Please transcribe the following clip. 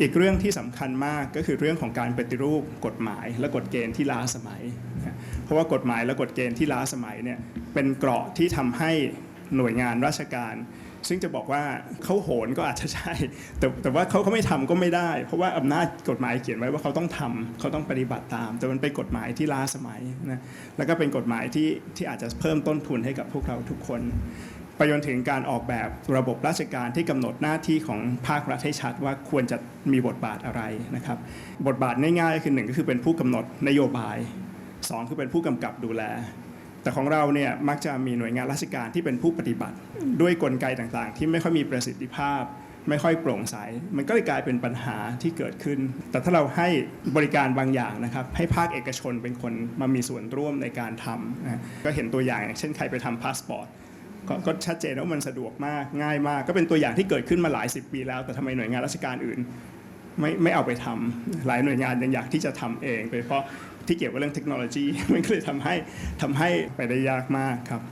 อีกเรื่องที่สำคัญมากก็คือเรื่องของการปฏิรูปกฎหมายและกฎเกณฑ์ที่ล้าสมัย เพราะว่ากฎหมายและกฎเกณฑ์ที่ล้าสมัยเนี่ยเป็นเกราะที่ทำให้หน่วยงานราชการ ซึ่งจะบอกว่าเขาโหนก็อาจจะใช่ แต่แต่ว่าเขาเขาไม่ทำก็ไม่ได้ เพราะว่าอำนาจกฎหมายเขียนไว้ว่าเขาต้องทำเขาต้องปฏิบัติตาม แต่มันเป็นกฎหมายที่ล้าสมัยนะแล้วก็เป็นกฎหมายที่ที่อาจจะเพิ่มต้นทุนให้กับพวกเราทุกคน ไปจนถึงการออกแบบระบบราชการที่กำหนดหน้าที่ของภาครัฐให้ชัดว่าควรจะมีบทบาทอะไรนะครับ บทบาทง่ายๆคือหนึ่งก็คือเป็นผู้กำหนดนโยบายสองคือเป็นผู้กำกับดูแล แต่ของเราเนี่ยมักจะมีหน่วยงานราชการที่เป็นผู้ปฏิบัติ ด้วยกลไกต่างๆ ที่ไม่ค่อยมีประสิทธิภาพ ไม่ค่อยโปร่งใส มันก็เลยกลายเป็นปัญหาที่เกิดขึ้น แต่ถ้าเราให้บริการบางอย่างนะครับให้ภาคเอกชนเป็นคนมามีส่วนร่วมในการทำนะก็เห็นตัวอย่างอย่างเช่นใครไปทำพาสปอร์ต ก็ก็ชัดเจนว่ามันสะดวกมากง่ายมาก ก็เป็นตัวอย่างที่เกิดขึ้นมาหลายสิบปีแล้ว แต่ทำไมหน่วยงานราชการอื่น ไม่ไม่เอาไปทำหลายหน่วยงานยังอยากที่จะทำเองโดยเฉพาะที่เกี่ยวกับเรื่องเทคโนโลยีมันก็เลยทำให้ทำให้ไปได้ยากมากครับ